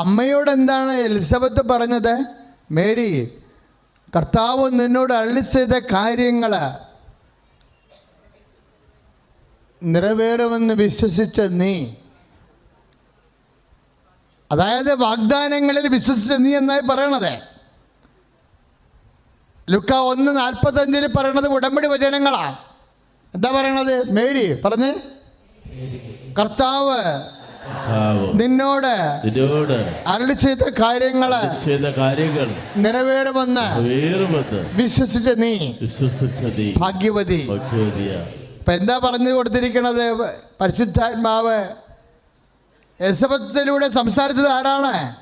അമ്മയോട് എന്താണ് എലിസബത്ത് പറഞ്ഞത്? മേരി കർത്താവ് നിന്നോട് അള്ളി ചെയ്ത കാര്യങ്ങൾ നിറവേറുമെന്ന് വിശ്വസിച്ച നീ. അതായത് വാഗ്ദാനങ്ങളിൽ വിശ്വസിച്ച നീ എന്നായി പറയണത്. ലുക്ക ഒന്ന് നാൽപ്പത്തഞ്ചിൽ പറയണത് ഉടമ്പടി വചനങ്ങളാ. എന്താ പറയണത്? മേരി പറഞ്ഞ്. കർത്താവ് നിന്നോട് നിന്നോട് അരളി ചെയ്ത കാര്യങ്ങൾ ചെയ്ത കാര്യങ്ങൾ നിറവേറുമെന്ന് വേറുമെന്ന് വിശ്വസിച്ച നീ. വിശ്വസിച്ച നീ. ഭാഗ്യവതി. ഇപ്പൊ എന്താ പറഞ്ഞു കൊടുത്തിരിക്കണത്? പരിശുദ്ധാത്മാവ് എസബത്തിലൂടെ സംസാരിച്ചത് ആരാണ്?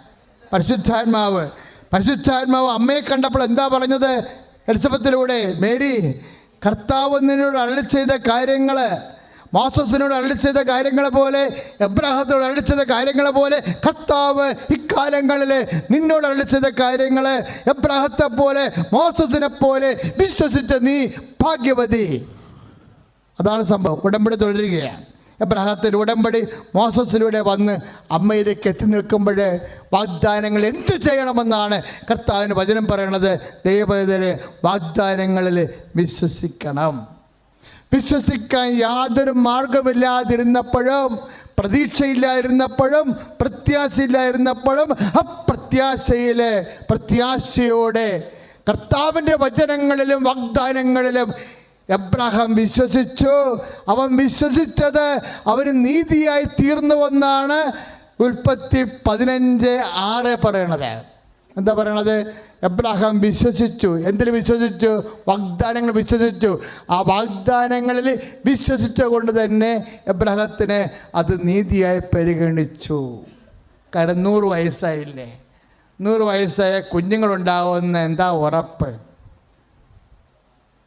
പരിശുദ്ധാത്മാവ്. പരിശുദ്ധാത്മാവ് അമ്മയെ കണ്ടപ്പോൾ എന്താ പറഞ്ഞത്? എലിസബത്തിലൂടെ മേരി കർത്താവ് നിന്നോട് അരളി ചെയ്ത കാര്യങ്ങൾ മോസസിനോട് അരളി ചെയ്ത കാര്യങ്ങളെ പോലെ എബ്രാഹത്തോട് അരളി ചെയ്ത കാര്യങ്ങളെ പോലെ കർത്താവ് ഇക്കാലങ്ങളിൽ നിന്നോട് അരളി ചെയ്ത കാര്യങ്ങൾ എബ്രാഹത്തെ പോലെ മോസസിനെ പോലെ വിശ്വസിച്ച നീ ഭാഗ്യവതി. അതാണ് സംഭവം. ഉടമ്പടി തുടരുകയാണ്. എബ്രഹത്തിൽ ഉടമ്പടി മോസസിലൂടെ വന്ന് അമ്മയിലേക്ക് എത്തി നിൽക്കുമ്പോൾ വാഗ്ദാനങ്ങൾ എന്തു ചെയ്യണമെന്നാണ് കർത്താവിന് വചനം പറയണത്. ദൈവത്തിലെ വാഗ്ദാനങ്ങളിൽ വിശ്വസിക്കണം. വിശ്വസിക്കാൻ യാതൊരു മാർഗമില്ലാതിരുന്നപ്പോഴും പ്രതീക്ഷയില്ലായിരുന്നപ്പോഴും പ്രത്യാശയില്ലായിരുന്നപ്പോഴും അപ്രത്യാശയിലെ പ്രത്യാശയോടെ കർത്താവിന്റെ വചനങ്ങളിലും വാഗ്ദാനങ്ങളിലും എബ്രഹാം വിശ്വസിച്ചു. അവൻ വിശ്വസിച്ചത് അവന് നീതിയായി തീർന്നുവെന്നാണ് ഉൽപ്പത്തി പതിനഞ്ച് ആറ് പറയണത്. എന്താ പറയണത്? എബ്രാഹാം വിശ്വസിച്ചു. എന്തിൽ വിശ്വസിച്ചു? വാഗ്ദാനങ്ങൾ വിശ്വസിച്ചു. ആ വാഗ്ദാനങ്ങളിൽ വിശ്വസിച്ച കൊണ്ട് തന്നെ എബ്രാഹത്തിന് അത് നീതിയായി പരിഗണിച്ചു. കാരണം നൂറ് വയസ്സായില്ലേ? നൂറ് വയസ്സായ കുഞ്ഞുങ്ങളുണ്ടാവുമെന്ന് എന്താ ഉറപ്പ്?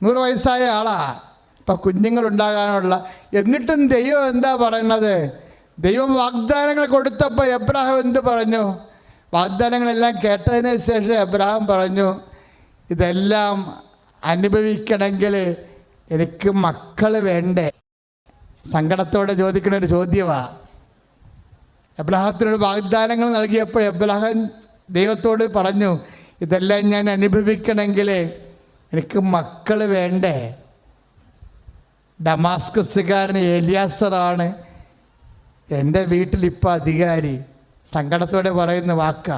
നൂറ് വയസ്സായ ആളാ. ഇപ്പം കുഞ്ഞുങ്ങളുണ്ടാകാനുള്ള എന്നിട്ടും ദൈവം എന്താ പറയുന്നത് ദൈവം വാഗ്ദാനങ്ങൾ കൊടുത്തപ്പോൾ എബ്രാഹിം എന്ത് പറഞ്ഞു? വാഗ്ദാനങ്ങളെല്ലാം കേട്ടതിന് ശേഷം അബ്രഹാം പറഞ്ഞു ഇതെല്ലാം അനുഭവിക്കണമെങ്കിൽ എനിക്ക് മക്കൾ വേണ്ടേ? സങ്കടത്തോടെ ചോദിക്കുന്ന ഒരു ചോദ്യമാണ് എബ്രാഹത്തിനോട് വാഗ്ദാനങ്ങൾ നൽകിയപ്പോൾ എബ്രഹാം ദൈവത്തോട് പറഞ്ഞു ഇതെല്ലാം ഞാൻ അനുഭവിക്കണമെങ്കിൽ എനിക്ക് മക്കൾ വേണ്ടേ? ഡമാസ്കസുകാരൻ ഏലിയാസറാണ് എന്റെ വീട്ടിലിപ്പോൾ അധികാരി. സങ്കടത്തോടെ പറയുന്ന വാക്ക.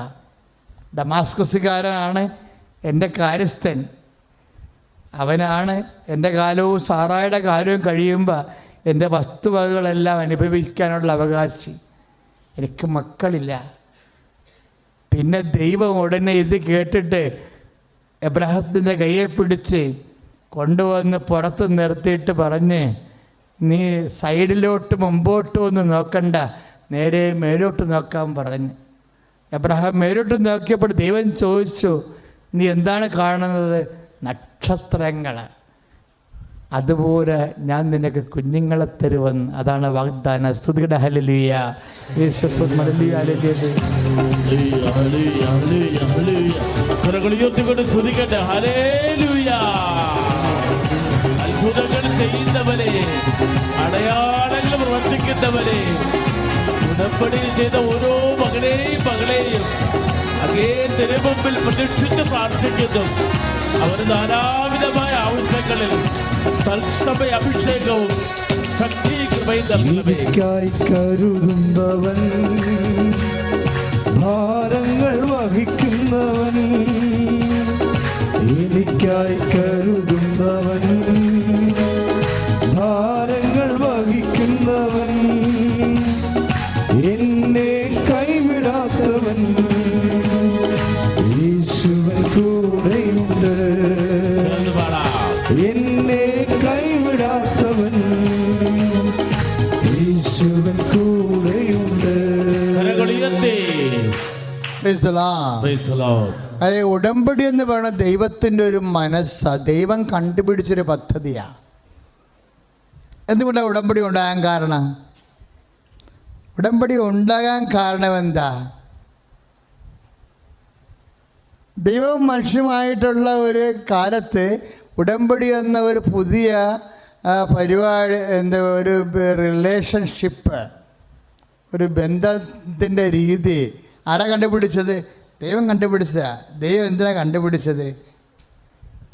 ഡമാസ്കസുകാരനാണ് എന്റെ കാര്യസ്ഥൻ. അവനാണ് എന്റെ കാലവും സാറായുടെ കാലവും കഴിയുമ്പോൾ എന്റെ വസ്തുവകകളെല്ലാം അനുഭവിക്കാനുള്ള അവകാശി. എനിക്ക് മക്കളില്ല. പിന്നെ ദൈവം ഉടനെ ഇത് കേട്ടിട്ട് എബ്രാഹത്തിന്റെ കയ്യെ പിടിച്ച് കൊണ്ടുവന്ന് പുറത്ത് നിർത്തിയിട്ട് പറഞ്ഞ് നീ സൈഡിലോട്ട് മുമ്പോട്ടും ഒന്ന് നോക്കണ്ട. നേരെ മേലോട്ട് നോക്കാൻ പറഞ്ഞു. എബ്രഹാം മേലോട്ട് നോക്കിയപ്പോൾ ദൈവം ചോദിച്ചു നീ എന്താണ് കാണുന്നത്? നക്ഷത്രങ്ങൾ. അതുപോലെ ഞാൻ നിനക്ക് കുഞ്ഞുങ്ങളെ തരുവെന്ന് അതാണ് വാഗ്ദാന. സ്തുതിയുടെ ഹലലിയ. അത്ഭുതങ്ങൾ ചെയ്യുന്നവരെ അടയാളങ്ങൾ പ്രവർത്തിക്കുന്നവരെ ഉടമ്പടി ചെയ്ത ഓരോ മകളെയും മകളെയും അങ്ങേ തിരുമുമ്പിൽ പ്രതിഷ്ഠിച്ച് പ്രാർത്ഥിക്കുന്നു. അവർ നാനാവിധമായ ആവശ്യങ്ങളിൽ തത്സമയ അഭിഷേകവും ശക്തി കൃപയും കരുതുന്നവൻ ഭാരങ്ങൾ വഹിക്കുന്നവൻ എനിക്കായി അതെ ഉടമ്പടി എന്ന് പറയുന്ന ദൈവത്തിന്റെ ഒരു മനസ്സാണ് ദൈവം കണ്ടുപിടിച്ചൊരു പദ്ധതിയാ. എന്തുകൊണ്ടാണ് ഉടമ്പടി ഉണ്ടാകാൻ കാരണം? ഉടമ്പടി ഉണ്ടാകാൻ കാരണം എന്താ? ദൈവവും മനുഷ്യമായിട്ടുള്ള ഒരു കാലത്ത് ഉടമ്പടി എന്ന ഒരു പുതിയ പരിപാടി എന്താ ഒരു റിലേഷൻഷിപ്പ് ഒരു ബന്ധത്തിന്റെ രീതി ആരാ കണ്ടുപിടിച്ചത്? ദൈവം കണ്ടുപിടിച്ച ദൈവം എന്തിനാണ് കണ്ടുപിടിച്ചത്?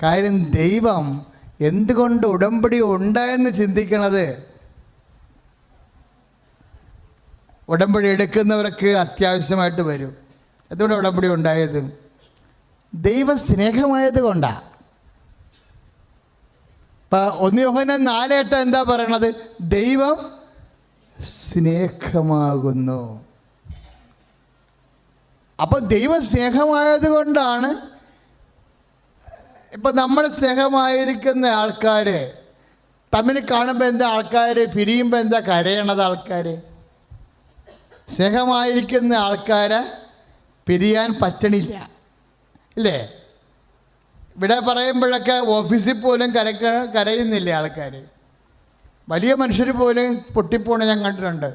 കാര്യം ദൈവം എന്തുകൊണ്ട് ഉടമ്പടി ഉണ്ടായെന്ന് ചിന്തിക്കണത്? ഉടമ്പടി എടുക്കുന്നവർക്ക് അത്യാവശ്യമായിട്ട് വരും. എന്തുകൊണ്ട് ഉടമ്പടി ഉണ്ടായത്? ദൈവ സ്നേഹമായത് കൊണ്ടാണ് ഇപ്പം ഒന്ന് യോഹന നാലേട്ട എന്താ പറയണത്? ദൈവം സ്നേഹമാകുന്നു. അപ്പോൾ ദൈവ സ്നേഹമായത് കൊണ്ടാണ് ഇപ്പം നമ്മൾ സ്നേഹമായിരിക്കുന്ന ആൾക്കാരെ തമ്മിൽ കാണുമ്പോൾ എന്താ ആൾക്കാർ പിരിയുമ്പോൾ എന്താ കരയണത് ആൾക്കാർ സ്നേഹമായിരിക്കുന്ന ആൾക്കാരെ പിരിയാൻ പറ്റണില്ല. ഇല്ലേ? ഇവിടെ പറയുമ്പോഴൊക്കെ ഓഫീസിൽ പോലും കരക്ക കരയുന്നില്ല ആൾക്കാർ വലിയ മനുഷ്യർ പോലും പൊട്ടിപ്പോണ ഞാൻ കണ്ടിട്ടുണ്ട്.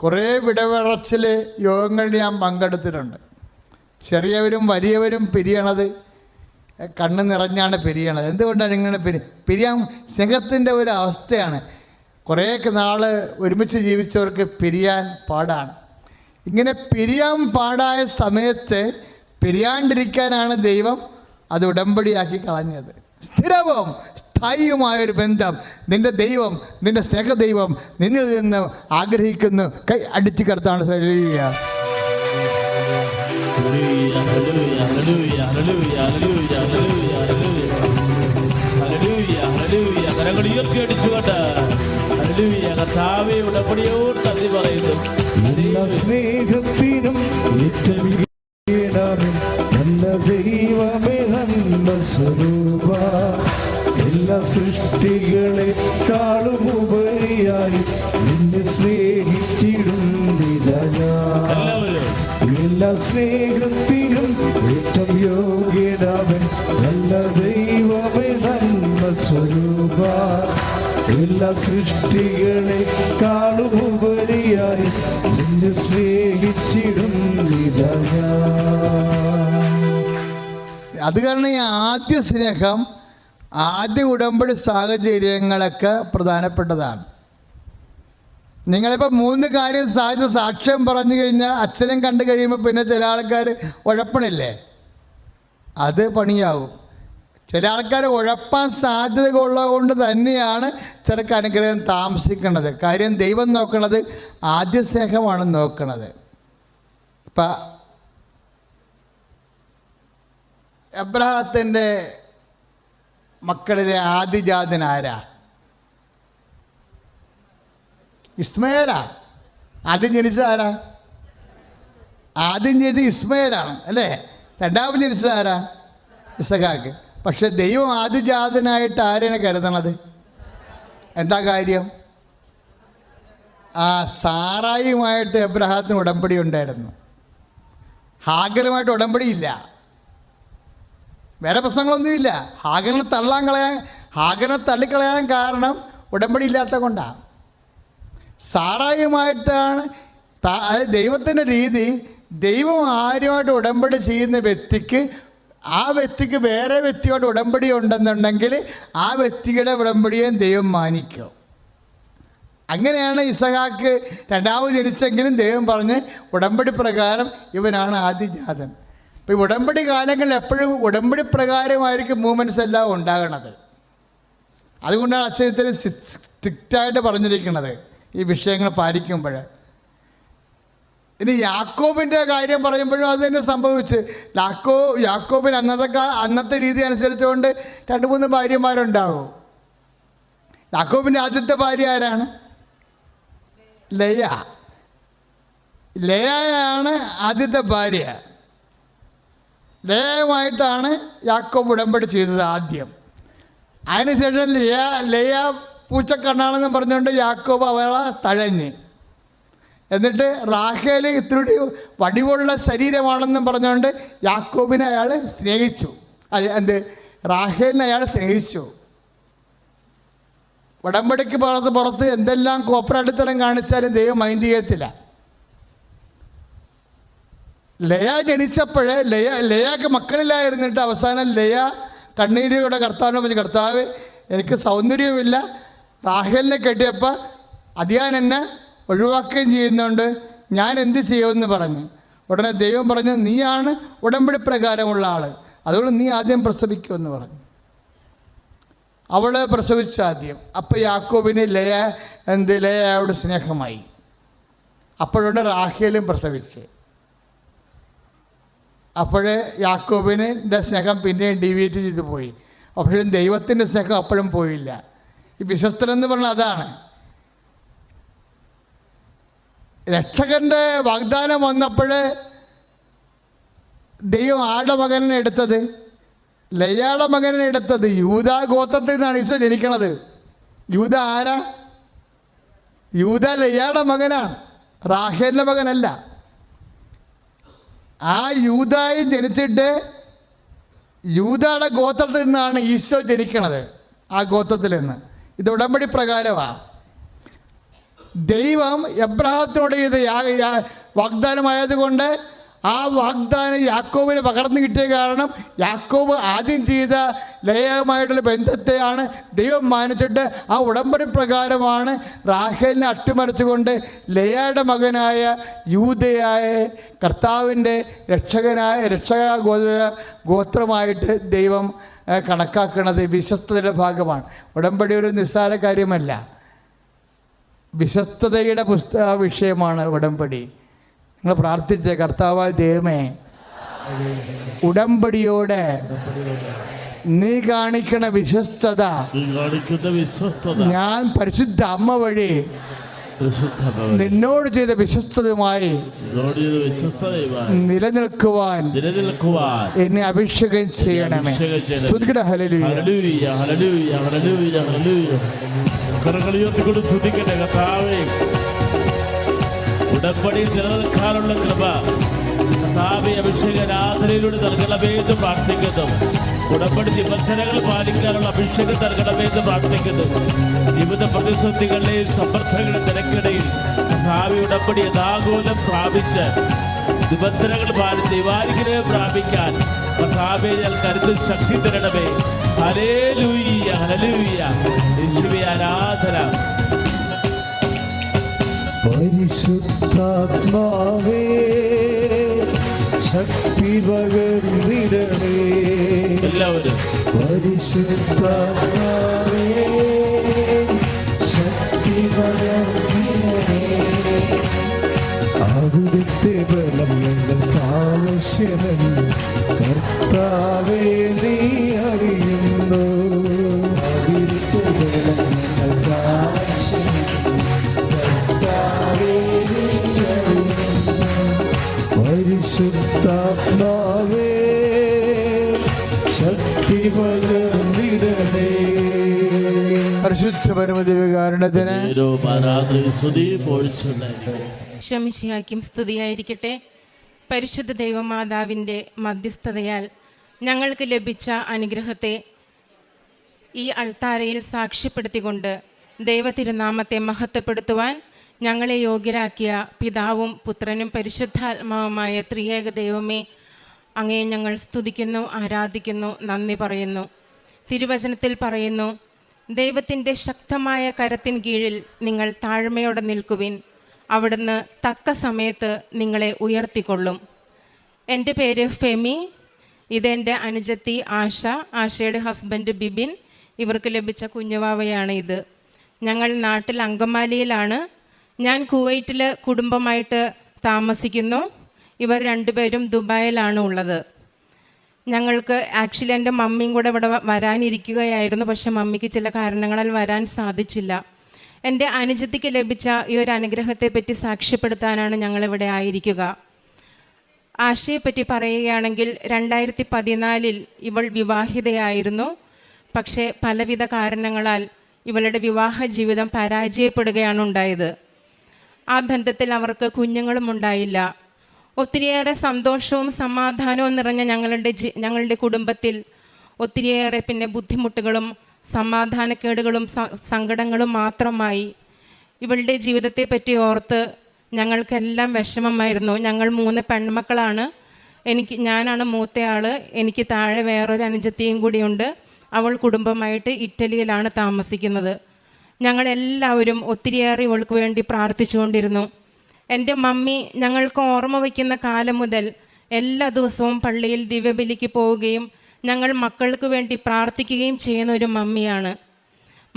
കുറേ വിടവിറച്ചിൽ യോഗങ്ങളിൽ ഞാൻ പങ്കെടുത്തിട്ടുണ്ട്. ചെറിയവരും വലിയവരും പിരിയണത് കണ്ണ് നിറഞ്ഞാണ് പിരിയണത്. എന്തുകൊണ്ടാണ് ഇങ്ങനെ പിരി പിരിയാൻ സ്നേഹത്തിന്റെ ഒരു അവസ്ഥയാണ്. കുറേയൊക്കെ നാൾ ഒരുമിച്ച് ജീവിച്ചവർക്ക് പിരിയാൻ പാടാണ്. ഇങ്ങനെ പിരിയാൻ പാടായ സമയത്ത് പിരിയാണ്ടിരിക്കാനാണ് ദൈവം അത് ഉടമ്പടിയാക്കി കളഞ്ഞത്. സ്ഥിരവും സ്ഥായിയുമായൊരു ബന്ധം നിന്റെ ദൈവം നിന്റെ സ്നേഹദൈവം നിന്നിൽ നിന്ന് ആഗ്രഹിക്കുന്നു. കൈ അടിച്ചു കിടത്താണ്. Hallelujah. Hallelujah, hallelujah, hallelujah, hallelujah, hallelujah, hallelujah, hallelujah. Hallelujah, hallelujah. കരങ്ങൾ ഹല്ലേലൂയ, കർത്താവേ ഉടമ്പടിയോട് നന്ദി പറയുന്നു എല്ലാ സ്നേഹത്തിനും നല്ല ദൈവമേ സ്വരൂപ എല്ലാ സൃഷ്ടികളെക്കാളും ഉപരിയായി നിന്നെ സ്നേഹിച്ചിടുന്നില്ല ഞാൻ എല്ലാവരും എല്ലാ സ്നേഹത്തിനും ഏറ്റവും യോഗ്യനാവൻ നല്ല ദൈവമേ നന്മ സ്വരൂപ എല്ലാ സൃഷ്ടികളെക്കാളും ഉപരിയായി നിന്നെ സ്നേഹിച്ചിടും അത് കാരണം ഈ ആദ്യ സ്നേഹം ആദ്യ ഉടമ്പടി സാഹചര്യങ്ങളൊക്കെ പ്രധാനപ്പെട്ടതാണ്. നിങ്ങളിപ്പോൾ മൂന്ന് കാര്യം സാധിച്ച സാക്ഷ്യം പറഞ്ഞു കഴിഞ്ഞാൽ അച്ഛനും കണ്ടു കഴിയുമ്പോൾ പിന്നെ ചില ആൾക്കാർ ഉഴപ്പണില്ലേ? അത് പണിയാവും. ചില ആൾക്കാർ ഉഴപ്പാൻ സാധ്യത ഉള്ളത് കൊണ്ട് തന്നെയാണ് ചിലക്ക് അനുഗ്രഹം താമസിക്കുന്നത്. കാര്യം ദൈവം നോക്കുന്നത് ആദ്യ സ്നേഹമാണ് നോക്കണത്. ഇപ്പം എബ്രഹത്തിന്റെ മക്കളിലെ ആദിജാതൻ ആരാ? ഇസ്മയേലാ. ആദ്യം ജനിച്ചത് ആരാ? ആദ്യം ജനിച്ചത് ഇസ്മയേലാണ് അല്ലേ? രണ്ടാമത് ജനിച്ചത് ആരാ? ഇസഖാക്ക് പക്ഷെ ദൈവം ആദിജാതനായിട്ട് ആരെയാണ് കരുതണത്? എന്താ കാര്യം? ആ സാറായിയുമായിട്ട് എബ്രഹാത്തിന് ഉടമ്പടി ഉണ്ടായിരുന്നു. ഹാഗറുമായിട്ട് ഉടമ്പടിയില്ല വേറെ പ്രശ്നങ്ങളൊന്നുമില്ല ഹാഗറിനെ തള്ളാൻ കളയാൻ ഹാഗറിനെ തള്ളിക്കളയാൻ കാരണം ഉടമ്പടി ഇല്ലാത്ത കൊണ്ടാണ് സാറായുമായിട്ടാണ് ദൈവത്തിന്റെ രീതി ദൈവം ആരുമായിട്ട് ഉടമ്പടി ചെയ്യുന്ന വ്യക്തിക്ക് ആ വ്യക്തിക്ക് വേറെ വ്യക്തിയോട് ഉടമ്പടി ഉണ്ടെന്നുണ്ടെങ്കിൽ ആ വ്യക്തിയുടെ ഉടമ്പടിയെ ദൈവം മാനിക്കും. അങ്ങനെയാണ് ഇസഹാക്ക് രണ്ടാമത് ജനിച്ചെങ്കിലും ദൈവം പറഞ്ഞ് ഉടമ്പടി പ്രകാരം ഇവനാണ് ആദ്യജാതൻ. അപ്പോൾ ഈ ഉടമ്പടി കാലങ്ങളിൽ എപ്പോഴും ഉടമ്പടി പ്രകാരമായിരിക്കും മൂവ്മെന്റ്സ് എല്ലാം ഉണ്ടാകണത്. അതുകൊണ്ടാണ് അച്ഛനത്തിന് സ്ട്രിക്റ്റായിട്ട് പറഞ്ഞിരിക്കുന്നത്. ഈ വിഷയങ്ങൾ പാലിക്കുമ്പോൾ. ഇനി യാക്കോബിന്റെ കാര്യം പറയുമ്പോഴും അത് തന്നെ സംഭവിച്ച്. യാക്കോ യാക്കോബിന് അന്നത്തെ അന്നത്തെ രീതി അനുസരിച്ചുകൊണ്ട് രണ്ട് മൂന്ന് ഭാര്യമാരുണ്ടാകും യാക്കോബിന്റെ ആദ്യത്തെ ഭാര്യ ആരാണ്? ലയ. ലയയാണ് ആദ്യത്തെ ഭാര്യ. ലയമായിട്ടാണ് യാക്കോബ് ഉടമ്പടി ചെയ്തത് ആദ്യം. അതിനുശേഷം ലയ ലയ പൂച്ചക്കണ്ണാണെന്ന് പറഞ്ഞുകൊണ്ട് യാക്കോബ് അവളെ തഴഞ്ഞ്. എന്നിട്ട് റാഹേൽ ഇത്തിരി വടിവുള്ള ശരീരമാണെന്നും പറഞ്ഞുകൊണ്ട് യാക്കോബിനെ അയാൾ സ്നേഹിച്ചു. എന്ത്? റാഹേലിനെ അയാൾ സ്നേഹിച്ചു. ഉടമ്പടിക്ക് പുറത്ത് പുറത്ത് എന്തെല്ലാം കോപ്പറടിത്തരം കാണിച്ചാലും ദൈവം മൈൻഡ് ചെയ്യത്തില്ല. ലയ ജനിച്ചപ്പോഴേ ലയ ലയാക്ക് മക്കളില്ലായിരുന്നിട്ട് അവസാനം ലയ കണ്ണീരിയുടെ കർത്താവിനെ പറഞ്ഞു കർത്താവ് എനിക്ക് സൗന്ദര്യവുമില്ല. റാഹേലിനെ കെട്ടിയപ്പോൾ അതിയാൻ എന്നെ ഒഴിവാക്കുകയും ചെയ്യുന്നുണ്ട്. ഞാൻ എന്ത് ചെയ്യുമെന്ന് പറഞ്ഞു. ഉടനെ ദൈവം പറഞ്ഞു നീയാണ് ഉടമ്പടി പ്രകാരമുള്ള ആൾ അതുകൊണ്ട് നീ ആദ്യം പ്രസവിക്കുമെന്ന് പറഞ്ഞു. അവൾ പ്രസവിച്ച ആദ്യം. അപ്പോൾ യാക്കോബിന് ലയ എന്ത് ലയയോട് സ്നേഹമായി. അപ്പോഴുണ്ട് റാഹേലും പ്രസവിച്ച്. അപ്പോഴേ യാക്കോബിന്റെ സ്നേഹം പിന്നെയും ഡിവീറ്റ് ചെയ്തു പോയി. അപ്പോഴും ദൈവത്തിന്റെ സ്നേഹം അപ്പോഴും പോയില്ല. ഈ വിശ്വസ്തനെന്ന് പറഞ്ഞാൽ അതാണ്. രക്ഷകന്റെ വാഗ്ദാനം വന്നപ്പോൾ ദൈവം ആടെ മകനെ എടുത്തത്? ലയാട മകനെ എടുത്തത്. യൂത ഗോത്രത്തിൽ നിന്നാണ് ഈശോ ജനിക്കണത്. യൂത ആരാ? യൂത ലയാട മകനാണ്. റാഹേലിന്റെ മകനല്ല. ആ യൂതായി ജനിച്ചിട്ട് യൂതയുടെ ഗോത്രത്തിൽ നിന്നാണ് ഈശോ ജനിക്കണത് ആ ഗോത്രത്തിൽ നിന്ന്. ഇത് ഉടമ്പടി പ്രകാരമാണ് ദൈവം എബ്രഹത്തിനോട് യാ- വാഗ്ദാനമായതുകൊണ്ട് ആ വാഗ്ദാനം യാക്കോബിന് പകർന്നു കിട്ടിയ കാരണം യാക്കോബ് ആദ്യം ചെയ്ത ലയമായിട്ടുള്ള ബന്ധത്തെയാണ് ദൈവം മാനിച്ചിട്ട് ആ ഉടമ്പടി പ്രകാരമാണ് റാഹേലിനെ അട്ടിമറിച്ചുകൊണ്ട് ലയയുടെ മകനായ യൂതയായ കർത്താവിന്റെ രക്ഷകനായ രക്ഷക ഗോത്ര ഗോത്രമായിട്ട് ദൈവം കണക്കാക്കുന്നത് വിശ്വസ്തയുടെ ഭാഗമാണ് ഉടമ്പടി ഒരു നിസ്സാര കാര്യമല്ല വിശ്വസ്തതയുടെ പുസ്തക വിഷയമാണ് ഉടമ്പടി നിങ്ങൾ പ്രാർത്ഥിച്ച കർത്താവായ ദൈവമേ ഉടമ്പടിയോടെ നീ കാണിക്കണ വിശ്വസ്തത ഞാൻ പരിശുദ്ധ അമ്മ വഴി. നിന്നോട് ചെയ്ത വിശ്വസ്തതയുമായി നിലനിൽക്കുവാൻ എന്നെ അഭിഷേകം ചെയ്യണമേ. ശ്രുതികട. കരങ്ങൾ ഉയർത്തിക്കൊണ്ട് കർത്താവേ. ഉടമ്പടി നിലനിൽക്കാനുള്ള കൃപ. അഭിഷേക രാത്രിയിലൂടെ നൽകണമേ എന്ന് പ്രാർത്ഥിക്കുന്നു. ഉടമ്പടി നിബന്ധനകൾ പാലിക്കാനുള്ള അഭിഷേകം നൽകണമേ പ്രാർത്ഥിക്കുന്നു. വിവിധ പ്രതിസന്ധികളുടെയും സമ്മർദ്ദങ്ങളുടെ തിരക്കിടയിൽ ഭാവി ഉടമ്പടി യഥാകൂലം പ്രാപിച്ച് നിബന്ധനകൾ പാലിച്ച് ദൈവാനുഗ്രഹം പ്രാപിക്കാൻ കർത്താവെ ഞാൻ കരുത്തിൽ ശക്തി തരണമേ. ഹലേലൂയ്യ ഹലലൂയ്യ യേശുവേ ആരാധന. പരിശുദ്ധാത്മാവേ. ശക്തി പകർന്നിടണേ. എല്ലാവരും. പരിശുദ്ധാത്മാവേ ശക്തി പകർന്നിടണേ. അവിടുത്തെ ബലം ഞങ്ങൾക്ക് ആവശ്യമല്ല കർത്താവേ നീ അറിയുന്നു. അവിടുത്തെ ബലം ഞങ്ങൾക്ക് ആവശ്യമല്ല കർത്താവേ നീ അറിയുന്നു. പരിശുദ്ധാത്മാവേ ശക്തി പകർന്നിടണേ പരിശുദ്ധ ശമിശിയാക്കും സ്തുതിയായിരിക്കട്ടെ. പരിശുദ്ധ ദൈവമാതാവിന്റെ മധ്യസ്ഥതയാൽ ഞങ്ങൾക്ക് ലഭിച്ച അനുഗ്രഹത്തെ ഈ അൾത്താരയിൽ സാക്ഷ്യപ്പെടുത്തിക്കൊണ്ട് ദൈവതിരുനാമത്തെ മഹത്വപ്പെടുത്തുവാൻ ഞങ്ങളെ യോഗ്യരാക്കിയ പിതാവും പുത്രനും പരിശുദ്ധാത്മാവുമായ ത്രിയേക ദൈവമേ അങ്ങയെ ഞങ്ങൾ സ്തുതിക്കുന്നു ആരാധിക്കുന്നു നന്ദി പറയുന്നു. തിരുവചനത്തിൽ പറയുന്നു ദൈവത്തിന്റെ ശക്തമായ കരത്തിൻ കീഴിൽ നിങ്ങൾ താഴ്മയോടെ നിൽക്കുവിൻ. അവിടുന്ന് തക്ക സമയത്ത് നിങ്ങളെ ഉയർത്തിക്കൊള്ളും. എന്റെ പേര് ഫെമി ഇതെന്റെ അനുജത്തി ആശ ആശയുടെ ഹസ്ബൻഡ് ബിബിൻ ഇവർക്ക് ലഭിച്ച കുഞ്ഞുവാവയാണ് ഇത്. ഞങ്ങൾ നാട്ടിൽ അങ്കമാലിയിലാണ് ഞാൻ കുവൈറ്റിൽ കുടുംബമായിട്ട് താമസിക്കുന്നു. ഇവർ രണ്ടുപേരും ദുബായിലാണ് ഉള്ളത്. ഞങ്ങൾക്ക് ആക്ച്വലി എന്റെ മമ്മിയും കൂടെ ഇവിടെ വരാനിരിക്കുകയായിരുന്നു. പക്ഷെ മമ്മിക്ക് ചില കാരണങ്ങളാൽ വരാൻ സാധിച്ചില്ല. എന്റെ അനുജത്തിക്ക് ലഭിച്ച ഈ ഒരു അനുഗ്രഹത്തെപ്പറ്റി സാക്ഷ്യപ്പെടുത്താനാണ് ഞങ്ങളിവിടെ ആയിരിക്കുക. ആശയെപ്പറ്റി പറയുകയാണെങ്കിൽ രണ്ടായിരത്തി പതിനാലിൽ ഇവൾ വിവാഹിതയായിരുന്നു. പക്ഷേ പലവിധ കാരണങ്ങളാൽ ഇവളുടെ വിവാഹ ജീവിതം പരാജയപ്പെടുകയാണ് ഉണ്ടായത്. ആ ബന്ധത്തിൽ അവർക്ക് കുഞ്ഞുങ്ങളും ഉണ്ടായില്ല. ഒത്തിരിയേറെ സന്തോഷവും സമാധാനവും നിറഞ്ഞ ഞങ്ങളുടെ ഞങ്ങളുടെ കുടുംബത്തിൽ ഒത്തിരിയേറെ പിന്നെ ബുദ്ധിമുട്ടുകളും സമാധാനക്കേടുകളും സങ്കടങ്ങളും മാത്രമായി. ഇവളുടെ ജീവിതത്തെ പറ്റി ഓർത്ത് ഞങ്ങൾക്കെല്ലാം വിഷമമായിരുന്നു. ഞങ്ങൾ മൂന്ന് പെൺമക്കളാണ്. എനിക്ക് ഞാനാണ് മൂത്തയാൾ എനിക്ക് താഴെ വേറൊരു അനുജത്തിയും കൂടിയുണ്ട്. അവൾ കുടുംബമായിട്ട് ഇറ്റലിയിലാണ് താമസിക്കുന്നത്. ഞങ്ങളെല്ലാവരും ഒത്തിരിയേറെ ഇവൾക്ക് വേണ്ടി പ്രാർത്ഥിച്ചുകൊണ്ടിരുന്നു. എന്റെ മമ്മി ഞങ്ങൾക്ക് ഓർമ്മ വയ്ക്കുന്ന കാലം മുതൽ എല്ലാ ദിവസവും പള്ളിയിൽ ദിവ്യബലിക്ക് പോവുകയും ഞങ്ങൾ മക്കൾക്ക് വേണ്ടി പ്രാർത്ഥിക്കുകയും ചെയ്യുന്ന ഒരു മമ്മിയാണ്.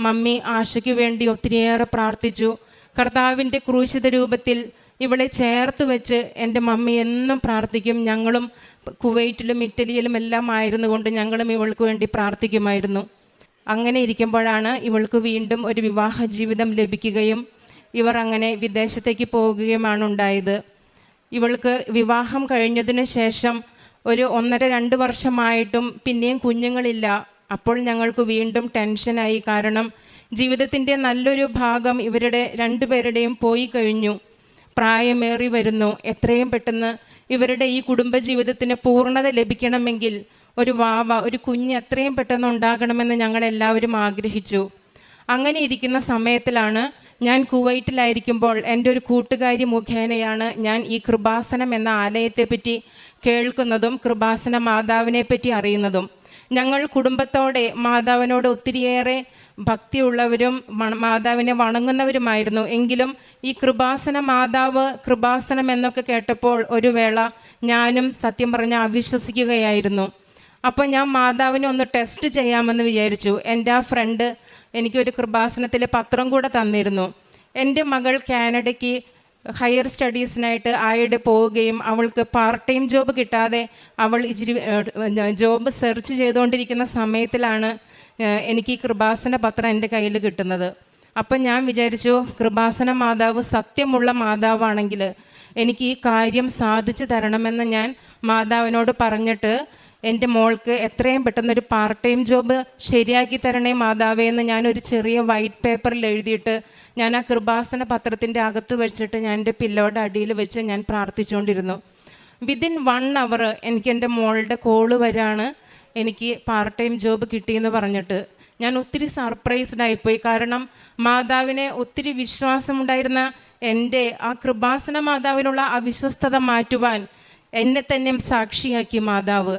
മമ്മി ആശയ്ക്ക് വേണ്ടി ഒത്തിരിയേറെ പ്രാർത്ഥിച്ചു. കർത്താവിന്റെ ക്രൂശിത രൂപത്തിൽ ഇവളെ ചേർത്ത് വെച്ച് എന്റെ മമ്മി എന്നും പ്രാർത്ഥിക്കും. ഞങ്ങളും കുവൈറ്റിലും ഇറ്റലിയിലും എല്ലാം ആയിരുന്നു കൊണ്ട് ഞങ്ങളും ഇവൾക്ക് വേണ്ടി പ്രാർത്ഥിക്കുമായിരുന്നു. അങ്ങനെ ഇരിക്കുമ്പോഴാണ് ഇവൾക്ക് വീണ്ടും ഒരു വിവാഹ ജീവിതം ലഭിക്കുകയും ഇവർ അങ്ങനെ വിദേശത്തേക്ക് പോകുകയുമാണ് ഉണ്ടായത്. ഇവൾക്ക് വിവാഹം കഴിഞ്ഞതിന് ശേഷം ഒരു ഒന്നര രണ്ട് വർഷമായിട്ടും പിന്നെയും കുഞ്ഞുങ്ങളില്ല. അപ്പോൾ ഞങ്ങൾക്ക് വീണ്ടും ടെൻഷനായി. കാരണം ജീവിതത്തിന്റെ നല്ലൊരു ഭാഗം ഇവരുടെ രണ്ടുപേരുടെയും പോയി കഴിഞ്ഞു. പ്രായമേറി വരുന്നു. എത്രയും പെട്ടെന്ന് ഇവരുടെ ഈ കുടുംബജീവിതത്തിന് പൂർണത ലഭിക്കണമെങ്കിൽ ഒരു വാവ ഒരു കുഞ്ഞ് എത്രയും പെട്ടെന്ന് ഉണ്ടാകണമെന്ന് ഞങ്ങൾ എല്ലാവരും ആഗ്രഹിച്ചു. അങ്ങനെ ഇരിക്കുന്ന സമയത്തിലാണ് ഞാൻ കുവൈറ്റിലായിരിക്കുമ്പോൾ എന്റെ ഒരു കൂട്ടുകാരി മുഖേനയാണ് ഞാൻ ഈ കൃപാസനം എന്ന ആലയത്തെപ്പറ്റി കേൾക്കുന്നതും കൃപാസന മാതാവിനെ പറ്റി അറിയുന്നതും. ഞങ്ങൾ കുടുംബത്തോടെ മാതാവിനോട് ഒത്തിരിയേറെ ഭക്തിയുള്ളവരും മാതാവിനെ വണങ്ങുന്നവരുമായിരുന്നു. എങ്കിലും ഈ കൃപാസന മാതാവ് കൃപാസനം എന്നൊക്കെ കേട്ടപ്പോൾ ഒരു വേള ഞാനും സത്യം പറഞ്ഞ അവിശ്വസിക്കുകയായിരുന്നു. അപ്പോൾ ഞാൻ മാതാവിനെ ഒന്ന് ടെസ്റ്റ് ചെയ്യാമെന്ന് വിചാരിച്ചു. എന്റെ ആ ഫ്രണ്ട് എനിക്കൊരു കൃപാസനത്തിലെ പത്രം കൂടെ തന്നിരുന്നു. എന്റെ മകൾ കാനഡയ്ക്ക് ഹയർ സ്റ്റഡീസിനായിട്ട് ആയിട്ട് പോവുകയും അവൾക്ക് പാർട്ട് ടൈം ജോബ് കിട്ടാതെ അവൾ ഇച്ചിരി ജോബ് സെർച്ച് ചെയ്തുകൊണ്ടിരിക്കുന്ന സമയത്തിലാണ് എനിക്ക് ഈ കൃപാസന പത്രം എന്റെ കയ്യിൽ കിട്ടുന്നത്. അപ്പം ഞാൻ വിചാരിച്ചു കൃപാസന മാതാവ് സത്യമുള്ള മാതാവാണെങ്കിൽ എനിക്ക് ഈ കാര്യം സാധിച്ചു തരണമെന്ന് ഞാൻ മാതാവിനോട് പറഞ്ഞിട്ട് എന്റെ മോൾക്ക് എത്രയും പെട്ടെന്ന് ഒരു പാർട്ട് ടൈം ജോബ് ശരിയാക്കി തരണേ മാതാവേ എന്ന് ഞാനൊരു ചെറിയ വൈറ്റ് പേപ്പറിൽ എഴുതിയിട്ട് ഞാൻ ആ കൃപാസന പത്രത്തിന്റെ അകത്ത് വെച്ചിട്ട് ഞാൻ എന്റെ പില്ലോയുടെ അടിയിൽ വെച്ച് ഞാൻ പ്രാർത്ഥിച്ചുകൊണ്ടിരുന്നു. വിതിൻ വൺ അവർ എനിക്ക് എന്റെ മോളുടെ കോൾ വരാണ്. എനിക്ക് പാർട്ട് ടൈം ജോബ് കിട്ടിയെന്ന് പറഞ്ഞിട്ട് ഞാൻ ഒത്തിരി സർപ്രൈസ്ഡ് ആയിപ്പോയി കാരണം മാതാവിനെ ഒത്തിരി വിശ്വാസമുണ്ടായിരുന്ന എന്റെ ആ കൃപാസന മാതാവിനുള്ള അവിശ്വസ്തത മാറ്റുവാൻ എന്നെ തന്നെ സാക്ഷിയാക്കി മാതാവ്.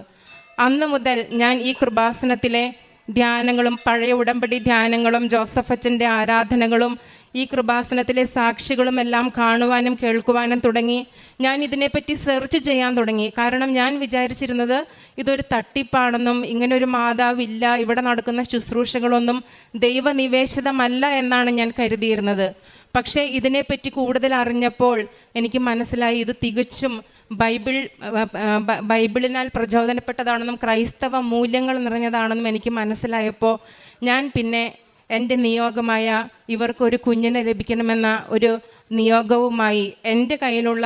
അന്ന് മുതൽ ഞാൻ ഈ കൃപാസനത്തിലെ ധ്യാനങ്ങളും പഴയ ഉടമ്പടി ധ്യാനങ്ങളും ജോസഫ് അച്ഛന്റെ ആരാധനകളും ഈ കൃപാസനത്തിലെ സാക്ഷികളും എല്ലാം കാണുവാനും കേൾക്കുവാനും തുടങ്ങി. ഞാൻ ഇതിനെപ്പറ്റി സെർച്ച് ചെയ്യാൻ തുടങ്ങി. കാരണം ഞാൻ വിചാരിച്ചിരുന്നത് ഇതൊരു തട്ടിപ്പാണെന്നും ഇങ്ങനെ ഒരു മാതാവില്ല ഇവിടെ നടക്കുന്ന ശുശ്രൂഷകളൊന്നും ദൈവനിവേശിതമല്ല എന്നാണ് ഞാൻ കരുതിയിരുന്നത്. പക്ഷേ ഇതിനെപ്പറ്റി കൂടുതൽ അറിഞ്ഞപ്പോൾ എനിക്ക് മനസ്സിലായി ഇത് തികച്ചും ബൈബിൾ ബൈബിളിനാൽ പ്രചോദനപ്പെട്ടതാണെന്നും ക്രൈസ്തവ മൂല്യങ്ങൾ നിറഞ്ഞതാണെന്നും എനിക്ക് മനസ്സിലായപ്പോൾ ഞാൻ പിന്നെ എന്റെ നിയോഗമായ ഇവർക്കൊരു കുഞ്ഞിനെ ലഭിക്കണമെന്ന ഒരു നിയോഗവുമായി എന്റെ കയ്യിലുള്ള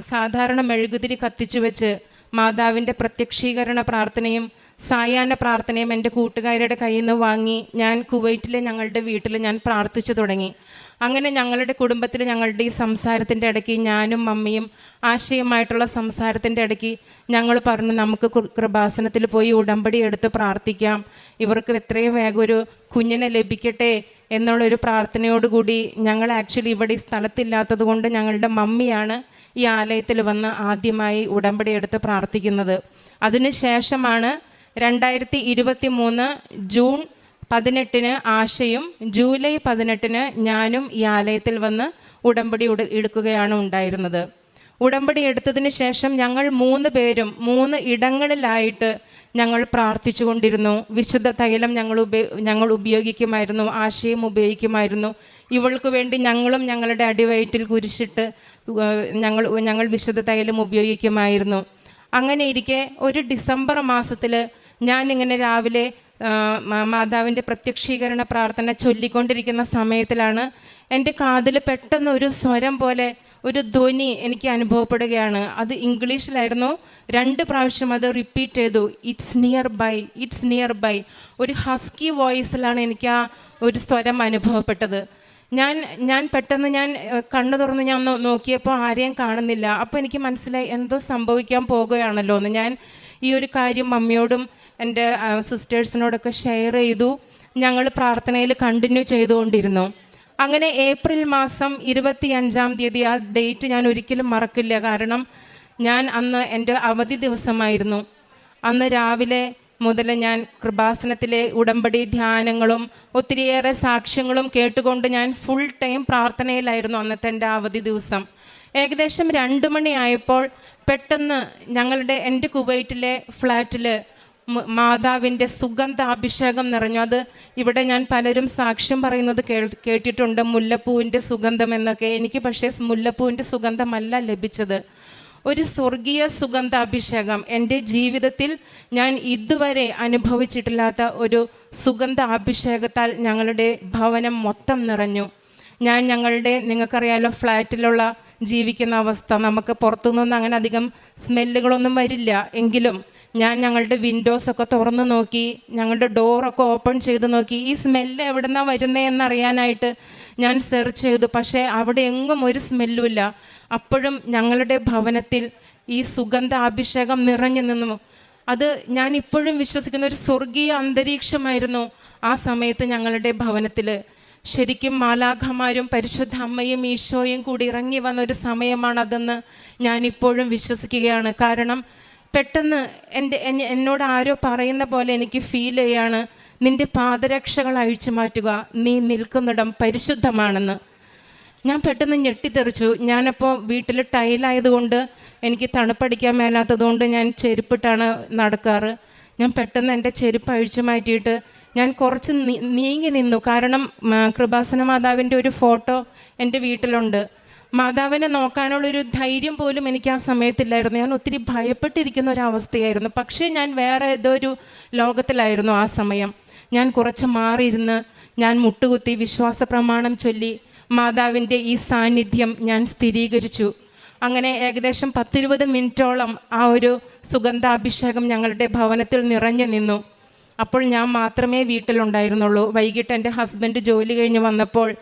സാധാരണ മെഴുകുതിരി കത്തിച്ചു വെച്ച് മാതാവിന്റെ പ്രത്യക്ഷീകരണ പ്രാർത്ഥനയും സായാഹ്ന പ്രാർത്ഥനയും എന്റെ കൂട്ടുകാരുടെ കയ്യിൽ നിന്ന് വാങ്ങി ഞാൻ കുവൈറ്റിലെ ഞങ്ങളുടെ വീട്ടിൽ ഞാൻ പ്രാർത്ഥിച്ചു തുടങ്ങി. അങ്ങനെ ഞങ്ങളുടെ കുടുംബത്തിൽ ഞങ്ങളുടെ ഈ സംസാരത്തിന്റെ ഇടയ്ക്ക് ഞാനും മമ്മിയും ആശയമായിട്ടുള്ള സംസാരത്തിന്റെ ഇടയ്ക്ക് ഞങ്ങൾ പറഞ്ഞു നമുക്ക് കൃപാസനത്തിൽ പോയി ഉടമ്പടി എടുത്ത് പ്രാർത്ഥിക്കാം. ഇവർക്ക് എത്രയും വേഗം ഒരു കുഞ്ഞിനെ ലഭിക്കട്ടെ എന്നുള്ളൊരു പ്രാർത്ഥനയോടുകൂടി ഞങ്ങൾ ആക്ച്വലി ഇവിടെ ഈ സ്ഥലത്തില്ലാത്തത് കൊണ്ട് ഞങ്ങളുടെ മമ്മിയാണ് ഈ ആലയത്തിൽ വന്ന് ആദ്യമായി ഉടമ്പടി എടുത്ത് പ്രാർത്ഥിക്കുന്നത്. അതിനുശേഷമാണ് രണ്ടായിരത്തി ഇരുപത്തി മൂന്ന് ജൂൺ പതിനെട്ടിന് ആശയും ജൂലൈ പതിനെട്ടിന് ഞാനും ഈ ആലയത്തിൽ വന്ന് ഉടമ്പടി എടുക്കുകയാണ് ഉണ്ടായിരുന്നത്. ഉടമ്പടി എടുത്തതിന് ശേഷം ഞങ്ങൾ മൂന്ന് പേരും മൂന്ന് ഇടങ്ങളിലായിട്ട് ഞങ്ങൾ പ്രാർത്ഥിച്ചു കൊണ്ടിരുന്നു വിശുദ്ധ തൈലം ഞങ്ങൾ ഉപയോ ഞങ്ങൾ ഉപയോഗിക്കുമായിരുന്നു ആശയം ഉപയോഗിക്കുമായിരുന്നു. ഇവൾക്ക് വേണ്ടി ഞങ്ങളും ഞങ്ങളുടെ അടിവയറ്റിൽ കുരിശിട്ട് ഞങ്ങൾ ഞങ്ങൾ വിശുദ്ധ തൈലം ഉപയോഗിക്കുമായിരുന്നു. അങ്ങനെ ഇരിക്കെ ഒരു ഡിസംബർ മാസത്തിൽ ഞാനിങ്ങനെ രാവിലെ മാതാവിന്റെ പ്രത്യക്ഷീകരണ പ്രാർത്ഥന ചൊല്ലിക്കൊണ്ടിരിക്കുന്ന സമയത്തിലാണ് എന്റെ കാതിൽ പെട്ടെന്ന് ഒരു സ്വരം പോലെ ഒരു ധ്വനി എനിക്ക് അനുഭവപ്പെടുകയാണ്. അത് ഇംഗ്ലീഷിലായിരുന്നു. രണ്ട് പ്രാവശ്യം അത് റിപ്പീറ്റ് ചെയ്തു. It's nearby it's nearby ഒരു ഹസ്കി വോയിസിലാണ് എനിക്ക് ആ ഒരു സ്വരം അനുഭവപ്പെട്ടത്. ഞാൻ ഞാൻ പെട്ടെന്ന് ഞാൻ കണ്ണു തുറന്ന് ഞാൻ നോക്കിയപ്പോൾ ആരെയും കാണുന്നില്ല. അപ്പോൾ എനിക്ക് മനസ്സിലായി എന്തോ സംഭവിക്കാൻ പോകുകയാണല്ലോ എന്ന് ഞാൻ ഈ ഒരു കാര്യം മമ്മിയോടും എന്റെ സിസ്റ്റേഴ്സിനോടൊക്കെ ഷെയർ ചെയ്തു. ഞങ്ങൾ പ്രാർത്ഥനയിൽ കണ്ടിന്യൂ ചെയ്തുകൊണ്ടിരുന്നു. അങ്ങനെ ഏപ്രിൽ മാസം ഇരുപത്തി അഞ്ചാം തീയതി ആ ഡേറ്റ് ഞാൻ ഒരിക്കലും മറക്കില്ല. കാരണം ഞാൻ അന്ന് എന്റെ അവധി ദിവസമായിരുന്നു. അന്ന് രാവിലെ മുതൽ ഞാൻ കൃപാസനത്തിലെ ഉടമ്പടി ധ്യാനങ്ങളും ഒത്തിരിയേറെ സാക്ഷ്യങ്ങളും കേട്ടുകൊണ്ട് ഞാൻ ഫുൾ ടൈം പ്രാർത്ഥനയിലായിരുന്നു അന്നത്തെ എന്റെ അവധി ദിവസം. ഏകദേശം രണ്ട് മണിയായപ്പോൾ പെട്ടെന്ന് ഞങ്ങളുടെ എന്റെ കുവൈറ്റിലെ ഫ്ലാറ്റിൽ മാതാവിന്റെ സുഗന്ധാഭിഷേകം നിറഞ്ഞു. അത് ഇവിടെ ഞാൻ പലരും സാക്ഷ്യം പറയുന്നത് കേൾ കേട്ടിട്ടുണ്ട്. മുല്ലപ്പൂവിന്റെ സുഗന്ധം എന്നൊക്കെ. എനിക്ക് പക്ഷേ മുല്ലപ്പൂവിന്റെ സുഗന്ധമല്ല ലഭിച്ചത്. ഒരു സ്വർഗീയ സുഗന്ധാഭിഷേകം. എന്റെ ജീവിതത്തിൽ ഞാൻ ഇതുവരെ അനുഭവിച്ചിട്ടില്ലാത്ത ഒരു സുഗന്ധാഭിഷേകത്താൽ ഞങ്ങളുടെ ഭവനം മൊത്തം നിറഞ്ഞു. ഞാൻ ഞങ്ങളുടെ നിങ്ങൾക്കറിയാലോ ഫ്ലാറ്റിലുള്ള ജീവിക്കുന്ന അവസ്ഥ. നമുക്ക് പുറത്തുനിന്നൊന്നും അങ്ങനെ അധികം സ്മെല്ലുകളൊന്നും വരില്ല. എങ്കിലും ഞാൻ ഞങ്ങളുടെ വിൻഡോസ് ഒക്കെ തുറന്നു നോക്കി ഞങ്ങളുടെ ഡോറൊക്കെ ഓപ്പൺ ചെയ്ത് നോക്കി ഈ സ്മെല്ല് എവിടെ നിന്നാണ് വരുന്നത് എന്നറിയാനായിട്ട് ഞാൻ സെർച്ച് ചെയ്തു. പക്ഷേ അവിടെ എങ്ങും ഒരു സ്മെല്ലുമില്ല അപ്പോഴും ഞങ്ങളുടെ ഭവനത്തിൽ ഈ സുഗന്ധ അഭിഷേകം നിറഞ്ഞു നിന്നു. അത് ഞാൻ ഇപ്പോഴും വിശ്വസിക്കുന്ന ഒരു സ്വർഗീയ അന്തരീക്ഷമായിരുന്നു ആ സമയത്ത് ഞങ്ങളുടെ ഭവനത്തിൽ ശരിക്കും മാലാഖമാരും പരിശുദ്ധ അമ്മയും ഈശോയും കൂടി ഇറങ്ങി വന്ന ഒരു സമയമാണതെന്ന് ഞാനിപ്പോഴും വിശ്വസിക്കുകയാണ്. കാരണം പെട്ടെന്ന് എന്റെ എന്നോട് ആരോ പറയുന്ന പോലെ എനിക്ക് ഫീൽ ചെയ്യാണ് നിന്റെ പാദരക്ഷകൾ അഴിച്ചു മാറ്റുക. നീ നിൽക്കുന്നിടം പരിശുദ്ധമാണെന്ന്. ഞാൻ പെട്ടെന്ന് ഞെട്ടിത്തെറിച്ചു. ഞാനപ്പോൾ വീട്ടിൽ ടൈലായതുകൊണ്ട് എനിക്ക് തണുപ്പടിക്കാൻ മേലാത്തതുകൊണ്ട് ഞാൻ ചെരുപ്പിട്ടാണ് നടക്കാറ്. ഞാൻ പെട്ടെന്ന് എന്റെ ചെരുപ്പ് അഴിച്ചു മാറ്റിയിട്ട് ഞാൻ കുറച്ച് നീങ്ങി നിന്നു. കാരണം കൃപാസന മാതാവിന്റെ ഒരു ഫോട്ടോ എന്റെ വീട്ടിലുണ്ട്. മാതാവിനെ നോക്കാനുള്ളൊരു ധൈര്യം പോലും എനിക്ക് ആ സമയത്തില്ലായിരുന്നു. ഞാൻ ഒത്തിരി ഭയപ്പെട്ടിരിക്കുന്ന ഒരു അവസ്ഥയായിരുന്നു. പക്ഷേ ഞാൻ വേറെ ഏതോ ഒരു ലോകത്തിലായിരുന്നു ആ സമയം. ഞാൻ കുറച്ച് മാറിയിരുന്ന് ഞാൻ മുട്ടുകുത്തി വിശ്വാസ പ്രമാണം ചൊല്ലി മാതാവിന്റെ ഈ സാന്നിധ്യം ഞാൻ സ്ഥിരീകരിച്ചു. അങ്ങനെ ഏകദേശം പത്തിരുപത് മിനിറ്റോളം ആ ഒരു സുഗന്ധാഭിഷേകം ഞങ്ങളുടെ ഭവനത്തിൽ നിറഞ്ഞു നിന്നു. അപ്പോൾ ഞാൻ മാത്രമേ വീട്ടിലുണ്ടായിരുന്നുള്ളൂ. വൈകിട്ട് എന്റെ ഹസ്ബൻഡ് ജോലി കഴിഞ്ഞ് വന്നപ്പോൾ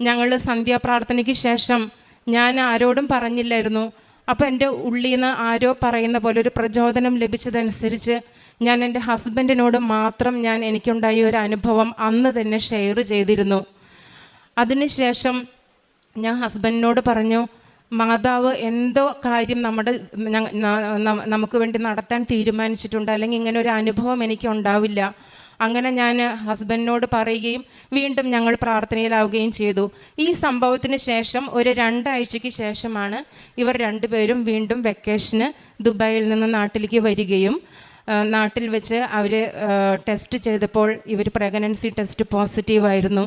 ഞങ്ങൾ സന്ധ്യാപ്രാർത്ഥനയ്ക്ക് ശേഷം ഞാൻ ആരോടും പറഞ്ഞില്ലായിരുന്നു. അപ്പോൾ എന്റെ ഉള്ളിൽ നിന്ന് ആരോ പറയുന്ന പോലെ ഒരു പ്രചോദനം ലഭിച്ചതനുസരിച്ച് ഞാൻ എന്റെ ഹസ്ബൻഡിനോട് മാത്രം ഞാൻ എനിക്കുണ്ടായ ഒരു അനുഭവം അന്ന് തന്നെ ഷെയർ ചെയ്തിരുന്നു. അതിനുശേഷം ഞാൻ ഹസ്ബൻഡിനോട് പറഞ്ഞു മാതാവ് എന്തോ കാര്യം നമ്മുടെ നമുക്ക് വേണ്ടി നടത്താൻ തീരുമാനിച്ചിട്ടുണ്ട്. അല്ലെങ്കിൽ ഇങ്ങനെ ഒരു അനുഭവം എനിക്ക് ഉണ്ടാവില്ല. അങ്ങനെ ഞാൻ ഹസ്ബൻഡിനോട് പറയുകയും വീണ്ടും ഞങ്ങൾ പ്രാർത്ഥനയിലാവുകയും ചെയ്തു. ഈ സംഭവത്തിന് ശേഷം ഒരു രണ്ടാഴ്ചയ്ക്ക് ശേഷമാണ് ഇവർ രണ്ടുപേരും വീണ്ടും വെക്കേഷന് ദുബായിൽ നിന്ന് നാട്ടിലേക്ക് വരികയും നാട്ടിൽ വെച്ച് അവർ ടെസ്റ്റ് ചെയ്തപ്പോൾ ഇവർ പ്രഗ്നൻസി ടെസ്റ്റ് പോസിറ്റീവായിരുന്നു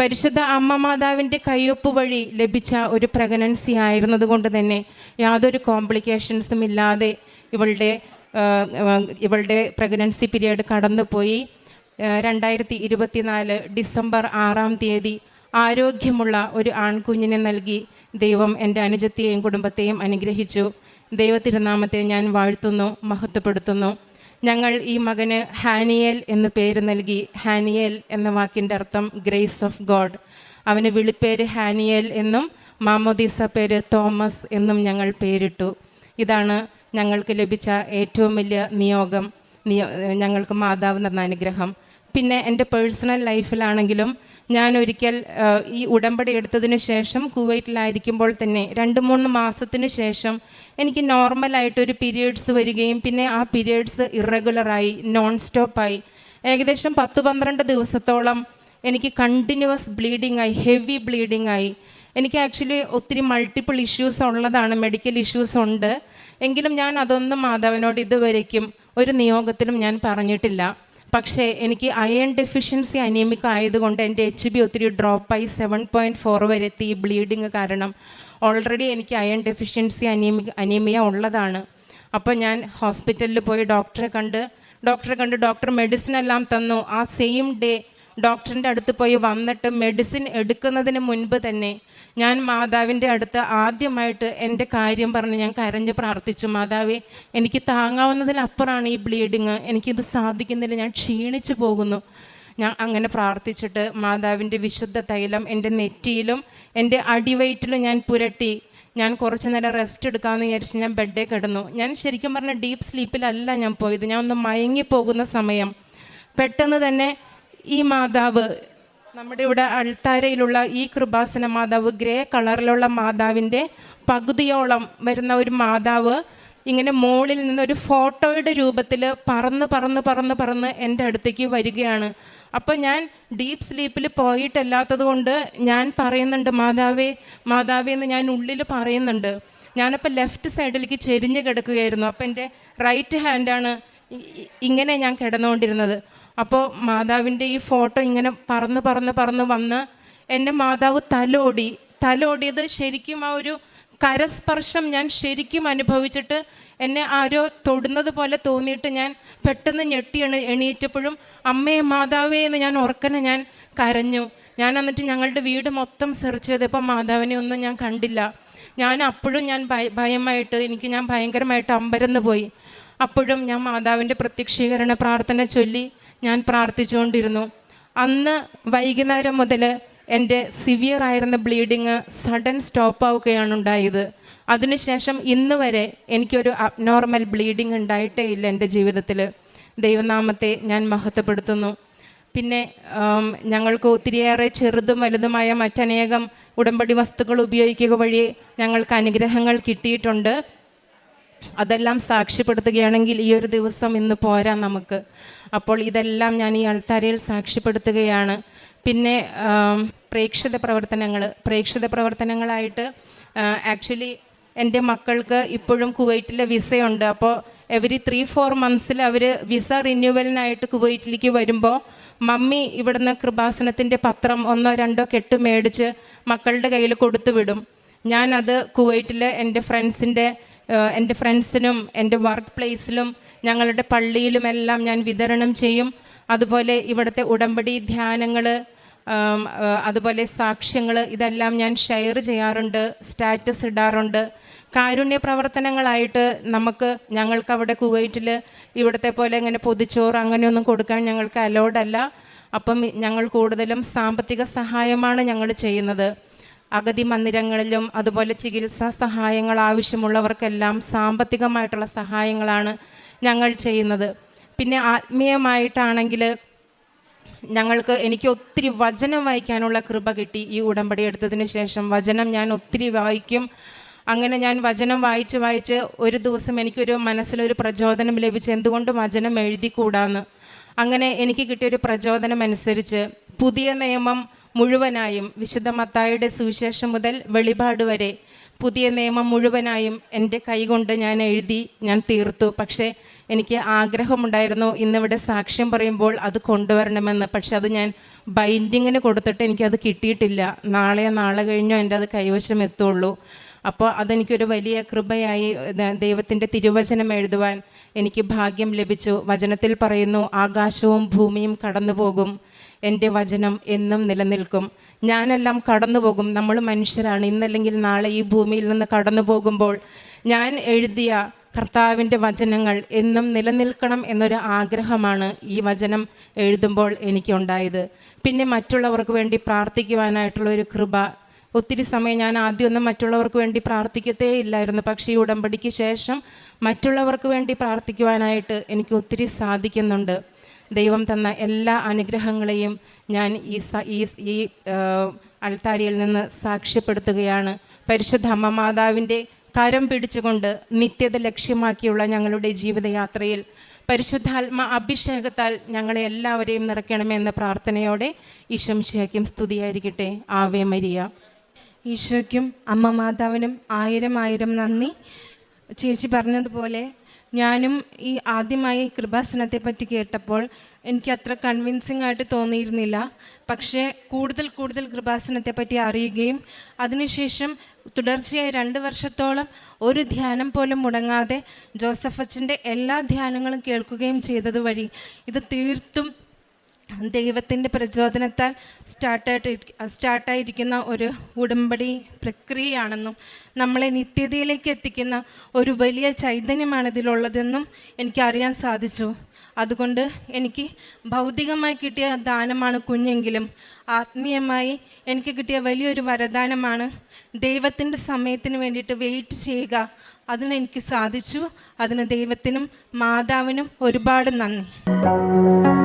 പരിശുദ്ധ അമ്മ മാതാവിന്റെ കയ്യൊപ്പ് വഴി ലഭിച്ച ഒരു പ്രഗ്നൻസി ആയിരുന്നത് കൊണ്ട് തന്നെ യാതൊരു കോംപ്ലിക്കേഷൻസും ഇല്ലാതെ ഇവളുടെ ഇവളുടെ പ്രഗ്നൻസി പീരീഡ് കടന്നുപോയി. രണ്ടായിരത്തി ഇരുപത്തിനാല് ഡിസംബർ ആറാം തീയതി ആരോഗ്യമുള്ള ഒരു ആൺകുഞ്ഞിനെ നൽകി ദൈവം എന്റെ അനുജത്തെയും കുടുംബത്തെയും അനുഗ്രഹിച്ചു. ദൈവത്തിരുനാമത്തെ ഞാൻ വാഴ്ത്തുന്നു മഹത്വപ്പെടുത്തുന്നു. ഞങ്ങൾ ഈ മകന് ഹാനിയേൽ എന്ന് പേര് നൽകി. ഹാനിയേൽ എന്ന വാക്കിന്റെ അർത്ഥം ഗ്രേസ് ഓഫ് ഗോഡ്. അവന് വിളിപ്പേര് ഹാനിയേൽ എന്നും മാമോദീസ പേര് തോമസ് എന്നും ഞങ്ങൾ പേരിട്ടു. ഇതാണ് ഞങ്ങൾക്ക് ലഭിച്ച ഏറ്റവും വലിയ നിയോഗം. നിയോ ഞങ്ങൾക്ക് മാതാവ് തന്ന അനുഗ്രഹം. പിന്നെ എന്റെ പേഴ്സണൽ ലൈഫിലാണെങ്കിലും ഞാൻ ഒരിക്കൽ ഈ ഉടമ്പടി എടുത്തതിന് ശേഷം കുവൈറ്റിലായിരിക്കുമ്പോൾ തന്നെ രണ്ട് മൂന്ന് മാസത്തിന് ശേഷം എനിക്ക് നോർമലായിട്ടൊരു പീരിയഡ്സ് വരികയും പിന്നെ ആ പീരിയഡ്സ് ഇറഗുലറായി നോൺ സ്റ്റോപ്പായി ഏകദേശം പത്ത് പന്ത്രണ്ട് ദിവസത്തോളം എനിക്ക് കണ്ടിന്യൂസ് ബ്ലീഡിംഗ് ആയി ഹെവി ബ്ലീഡിംഗ് ആയി. എനിക്ക് ആക്ച്വലി ഒത്തിരി മൾട്ടിപ്പിൾ ഇഷ്യൂസ് ഉള്ളതാണ് മെഡിക്കൽ ഇഷ്യൂസ് ഉണ്ട്. എങ്കിലും ഞാൻ അതൊന്നും മാധവനോട് ഇതുവരേക്കും ഒരു നിയോഗത്തിലും ഞാൻ പറഞ്ഞിട്ടില്ല. പക്ഷേ എനിക്ക് അയൺ ഡെഫിഷ്യൻസി അനീമിക് ആയതുകൊണ്ട് എന്റെ എച്ച് ബി ഒത്തിരി ഡ്രോപ്പായി സെവൻ പോയിന്റ് ഫോർ വരെ എത്തി ഈ ബ്ലീഡിങ് കാരണം. ഓൾറെഡി എനിക്ക് അയൺ ഡെഫിഷ്യൻസി അനീമിക് അനീമിയ ഉള്ളതാണ്. അപ്പോൾ ഞാൻ ഹോസ്പിറ്റലിൽ പോയി ഡോക്ടറെ കണ്ട് ഡോക്ടറെ കണ്ട് ഡോക്ടർ മെഡിസിൻ എല്ലാം തന്നു. ആ സെയിം ഡേ ഡോക്ടറിന്റെ അടുത്ത് പോയി വന്നിട്ട് മെഡിസിൻ എടുക്കുന്നതിന് മുൻപ് തന്നെ ഞാൻ മാതാവിന്റെ അടുത്ത് ആദ്യമായിട്ട് എന്റെ കാര്യം പറഞ്ഞ് ഞാൻ കരഞ്ഞ് പ്രാർത്ഥിച്ചു. മാതാവേ എനിക്ക് താങ്ങാവുന്നതിനപ്പുറമാണ് ഈ ബ്ലീഡിങ് എനിക്കിത് സാധിക്കുന്നില്ല. ഞാൻ ക്ഷീണിച്ചു പോകുന്നു. ഞാൻ അങ്ങനെ പ്രാർത്ഥിച്ചിട്ട് മാതാവിന്റെ വിശുദ്ധ തൈലം എന്റെ നെറ്റിയിലും എന്റെ അടിവയറ്റിലും ഞാൻ പുരട്ടി. ഞാൻ കുറച്ച് നേരം റെസ്റ്റ് എടുക്കാമെന്ന് വിചാരിച്ച് ഞാൻ ബെഡേ കിടന്നു. ഞാൻ ശരിക്കും പറഞ്ഞ ഡീപ്പ് സ്ലീപ്പിലല്ല ഞാൻ പോയത്. ഞാൻ ഒന്ന് മയങ്ങി പോകുന്ന സമയം. പെട്ടെന്ന് തന്നെ ഈ മാതാവ് നമ്മുടെ ഇവിടെ അൾത്താരയിലുള്ള ഈ കൃപാസന മാതാവ് ഗ്രേ കളറിലുള്ള മാതാവിന്റെ പകുതിയോളം വരുന്ന ഒരു മാതാവ് ഇങ്ങനെ മുകളിൽ നിന്ന് ഒരു ഫോട്ടോയുടെ രൂപത്തിൽ പറന്ന് പറന്ന് പറന്ന് പറന്ന് എന്റെ അടുത്തേക്ക് വരികയാണ്. അപ്പോൾ ഞാൻ ഡീപ്പ് സ്ലീപ്പിൽ പോയിട്ടല്ലാത്തത് കൊണ്ട് ഞാൻ പറയുന്നുണ്ട് മാതാവേ മാതാവേ എന്ന് ഞാൻ ഉള്ളിൽ പറയുന്നുണ്ട്. ഞാനപ്പോൾ ലെഫ്റ്റ് സൈഡിലേക്ക് ചെരിഞ്ഞ് കിടക്കുകയായിരുന്നു. അപ്പോൾ എന്റെ റൈറ്റ് ഹാൻഡാണ് ഇങ്ങനെ ഞാൻ കിടന്നുകൊണ്ടിരുന്നത്. അപ്പോൾ മാതാവിന്റെ ഈ ഫോട്ടോ ഇങ്ങനെ പറന്ന് പറന്ന് പറന്ന് വന്ന് എന്റെ മാതാവ് തലോടി തലോടിയത് ശരിക്കും ആ ഒരു കരസ്പർശം ഞാൻ ശരിക്കും അനുഭവിച്ചിട്ട് എന്നെ ആരോ തൊടുന്നത് പോലെ തോന്നിയിട്ട് ഞാൻ പെട്ടെന്ന് ഞെട്ടി എണി എണീറ്റപ്പോഴും അമ്മയെ മാതാവേ എന്ന് ഞാൻ ഉറക്കനെ ഞാൻ കരഞ്ഞു. ഞാൻ എന്നിട്ട് ഞങ്ങളുടെ വീട് മൊത്തം സെർച്ച് ചെയ്തപ്പോൾ മാതാവിനെ ഒന്നും ഞാൻ കണ്ടില്ല. ഞാൻ അപ്പോഴും ഞാൻ ഭയ ഭയമായിട്ട് എനിക്ക് ഞാൻ ഭയങ്കരമായിട്ട് അമ്പരന്ന് പോയി. അപ്പോഴും ഞാൻ മാതാവിന്റെ പ്രത്യക്ഷീകരണ പ്രാർത്ഥന ചൊല്ലി. ഞാൻ പ്രാർത്ഥിച്ചുകൊണ്ടിരുന്നു. അന്ന് വൈകുന്നേരം മുതൽ എന്റെ സിവിയർ ആയിരുന്ന ബ്ലീഡിങ് സഡൻ സ്റ്റോപ്പ് ആവുകയാണ് ഉണ്ടായത്. അതിനുശേഷം ഇന്ന് വരെ എനിക്കൊരു അബ്നോർമൽ ബ്ലീഡിങ് ഉണ്ടായിട്ടേ ഇല്ല എന്റെ ജീവിതത്തിൽ ദൈവനാമത്തെ ഞാൻ മഹത്വപ്പെടുത്തുന്നു. പിന്നെ ഞങ്ങൾക്ക് ഒത്തിരിയേറെ ചെറുതും വലുതുമായ മറ്റനേകം ഉടമ്പടി വസ്തുക്കൾ ഉപയോഗിക്കുക വഴി ഞങ്ങൾക്ക് അനുഗ്രഹങ്ങൾ കിട്ടിയിട്ടുണ്ട്. അതെല്ലാം സാക്ഷ്യപ്പെടുത്തുകയാണെങ്കിൽ ഈ ഒരു ദിവസം ഇന്ന് പോരാ നമുക്ക്. അപ്പോൾ ഇതെല്ലാം ഞാൻ ഈ അൾത്താരയിൽ സാക്ഷ്യപ്പെടുത്തുകയാണ്. പിന്നെ പ്രേക്ഷിത പ്രവർത്തനങ്ങൾ പ്രേക്ഷിത പ്രവർത്തനങ്ങളായിട്ട് ആക്ച്വലി എന്റെ മക്കൾക്ക് ഇപ്പോഴും കുവൈറ്റിലെ വിസയുണ്ട്. അപ്പോൾ എവരി ത്രീ ഫോർ മന്ത്സിൽ അവർ വിസ റിന്യൂവലിനായിട്ട് കുവൈറ്റിലേക്ക് വരുമ്പോൾ മമ്മി ഇവിടുന്ന് കൃപാസനത്തിന്റെ പത്രം ഒന്നോ രണ്ടോ കെട്ട് മേടിച്ച് മക്കളുടെ കയ്യിൽ കൊടുത്തു വിടും ഞാനത് കുവൈറ്റിൽ എന്റെ ഫ്രണ്ട്സിന്റെ എന്റെ ഫ്രണ്ട്സിനും എന്റെ വർക്ക് പ്ലേസിലും ഞങ്ങളുടെ പള്ളിയിലുമെല്ലാം ഞാൻ വിതരണം ചെയ്യും. അതുപോലെ ഇവിടുത്തെ ഉടമ്പടി ധ്യാനങ്ങൾ അതുപോലെ സാക്ഷ്യങ്ങൾ ഇതെല്ലാം ഞാൻ ഷെയർ ചെയ്യാറുണ്ട് സ്റ്റാറ്റസ് ഇടാറുണ്ട്. കാരുണ്യ പ്രവർത്തനങ്ങളായിട്ട് നമുക്ക് ഞങ്ങൾക്ക് അവിടെ കുവൈറ്റിൽ ഇവിടുത്തെ പോലെ ഇങ്ങനെ പൊതിച്ചോറ് അങ്ങനെയൊന്നും കൊടുക്കാൻ ഞങ്ങൾക്ക് അലോഡല്ല. അപ്പം ഞങ്ങൾ കൂടുതലും സാമ്പത്തിക സഹായമാണ് ഞങ്ങൾ ചെയ്യുന്നത്. അഗതി മന്ദിരങ്ങളിലും അതുപോലെ ചികിത്സാ സഹായങ്ങൾ ആവശ്യമുള്ളവർക്കെല്ലാം സാമ്പത്തികമായിട്ടുള്ള സഹായങ്ങളാണ് ഞങ്ങൾ ചെയ്യുന്നത്. പിന്നെ ആത്മീയമായിട്ടാണെങ്കിൽ ഞങ്ങൾക്ക് എനിക്ക് ഒത്തിരി വചനം വായിക്കാനുള്ള കൃപ കിട്ടി ഈ ഉടമ്പടി എടുത്തതിന് ശേഷം. വചനം ഞാൻ ഒത്തിരി വായിക്കും. അങ്ങനെ ഞാൻ വചനം വായിച്ച് വായിച്ച് ഒരു ദിവസം എനിക്കൊരു മനസ്സിലൊരു പ്രചോദനം ലഭിച്ച് എന്തുകൊണ്ട് വചനം എഴുതിക്കൂടാന്ന്. അങ്ങനെ എനിക്ക് കിട്ടിയൊരു പ്രചോദനം അനുസരിച്ച് പുതിയ നിയമം മുഴുവനായും വിശുദ്ധ മത്തായുടെ സുവിശേഷം മുതൽ വെളിപാട് വരെ പുതിയ നിയമം മുഴുവനായും എന്റെ കൈകൊണ്ട് ഞാൻ എഴുതി ഞാൻ തീർത്തു. പക്ഷേ എനിക്ക് ആഗ്രഹമുണ്ടായിരുന്നു ഇന്നിവിടെ സാക്ഷ്യം പറയുമ്പോൾ അത് കൊണ്ടുവരണമെന്ന്. പക്ഷെ അത് ഞാൻ ബൈൻഡിങ്ങിന് കൊടുത്തിട്ട് എനിക്കത് കിട്ടിയിട്ടില്ല. നാളെ നാളെ കഴിഞ്ഞോ എന്റെ അത് കൈവശം എത്തുള്ളൂ. അപ്പോൾ അതെനിക്കൊരു വലിയ കൃപയായി ദൈവത്തിന്റെ തിരുവചനം എഴുതുവാൻ എനിക്ക് ഭാഗ്യം ലഭിച്ചു. വചനത്തിൽ പറയുന്നു ആകാശവും ഭൂമിയും കടന്നു പോകും എന്റെ വചനം എന്നും നിലനിൽക്കും. ഞാനെല്ലാം കടന്നു പോകും നമ്മൾ മനുഷ്യരാണ്. ഇന്നല്ലെങ്കിൽ നാളെ ഈ ഭൂമിയിൽ നിന്ന് കടന്നു പോകുമ്പോൾ ഞാൻ എഴുതിയ കർത്താവിന്റെ വചനങ്ങൾ എന്നും നിലനിൽക്കണം എന്നൊരു ആഗ്രഹമാണ് ഈ വചനം എഴുതുമ്പോൾ എനിക്കുണ്ടായത്. പിന്നെ മറ്റുള്ളവർക്ക് വേണ്ടി പ്രാർത്ഥിക്കുവാനായിട്ടുള്ള ഒരു കൃപ. ഒത്തിരി സമയം ഞാൻ ആദ്യമൊന്നും മറ്റുള്ളവർക്ക് വേണ്ടി പ്രാർത്ഥിക്കത്തേ ഇല്ലായിരുന്നു. പക്ഷേ ഈ ഉടമ്പടിക്ക് ശേഷം മറ്റുള്ളവർക്ക് വേണ്ടി പ്രാർത്ഥിക്കുവാനായിട്ട് എനിക്ക് ഒത്തിരി സാധിക്കുന്നുണ്ട്. ദൈവം തന്ന എല്ലാ അനുഗ്രഹങ്ങളെയും ഞാൻ ഈ ഈ അൾത്താരിയിൽ നിന്ന് സാക്ഷ്യപ്പെടുത്തുകയാണ്. പരിശുദ്ധ അമ്മ മാതാവിന്റെ കരം പിടിച്ചുകൊണ്ട് നിത്യത ലക്ഷ്യമാക്കിയുള്ള ഞങ്ങളുടെ ജീവിതയാത്രയിൽ പരിശുദ്ധാത്മ അഭിഷേകത്താൽ ഞങ്ങളെ എല്ലാവരെയും നിറയ്ക്കണമെന്ന പ്രാർത്ഥനയോടെ ഈശംശയ്ക്കും സ്തുതിയായിരിക്കട്ടെ. Ave Maria. ഈശോയ്ക്കും അമ്മ മാതാവിനും ആയിരം ആയിരം നന്ദി. ചേച്ചി പറഞ്ഞതുപോലെ ഞാനും ഈ ആദ്യമായി കൃപാസനത്തെ പറ്റി കേട്ടപ്പോൾ എനിക്ക് അത്ര കൺവിൻസിംഗ് ആയിട്ട് തോന്നിയിരുന്നില്ല. പക്ഷേ കൂടുതൽ കൂടുതൽ കൃപാസനത്തെ പറ്റി അറിയുകയും അതിനുശേഷം തുടർച്ചയായി രണ്ട് വർഷത്തോളം ഒരു ധ്യാനം പോലും മുടങ്ങാതെ ജോസഫ് അച്ഛന്റെ എല്ലാ ധ്യാനങ്ങളും കേൾക്കുകയും ചെയ്തത് വഴി ഇത് തീർത്തും ദൈവത്തിന്റെ പ്രചോദനത്താൽ സ്റ്റാർട്ടായിട്ട് സ്റ്റാർട്ടായിരിക്കുന്ന ഒരു ഉടമ്പടി പ്രക്രിയയാണെന്നും നമ്മളെ നിത്യതയിലേക്ക് എത്തിക്കുന്ന ഒരു വലിയ ചൈതന്യമാണ് ഇതിലുള്ളതെന്നും എനിക്കറിയാൻ സാധിച്ചു. അതുകൊണ്ട് എനിക്ക് ഭൗതികമായി കിട്ടിയ ദാനമാണ് കുഞ്ഞെങ്കിലും ആത്മീയമായി എനിക്ക് കിട്ടിയ വലിയൊരു വരദാനമാണ് ദൈവത്തിന്റെ സമയത്തിന് വേണ്ടിയിട്ട് വെയിറ്റ് ചെയ്യുക. അതിനെനിക്ക് സാധിച്ചു. അതിന് ദൈവത്തിനും മാതാവിനും ഒരുപാട് നന്ദി.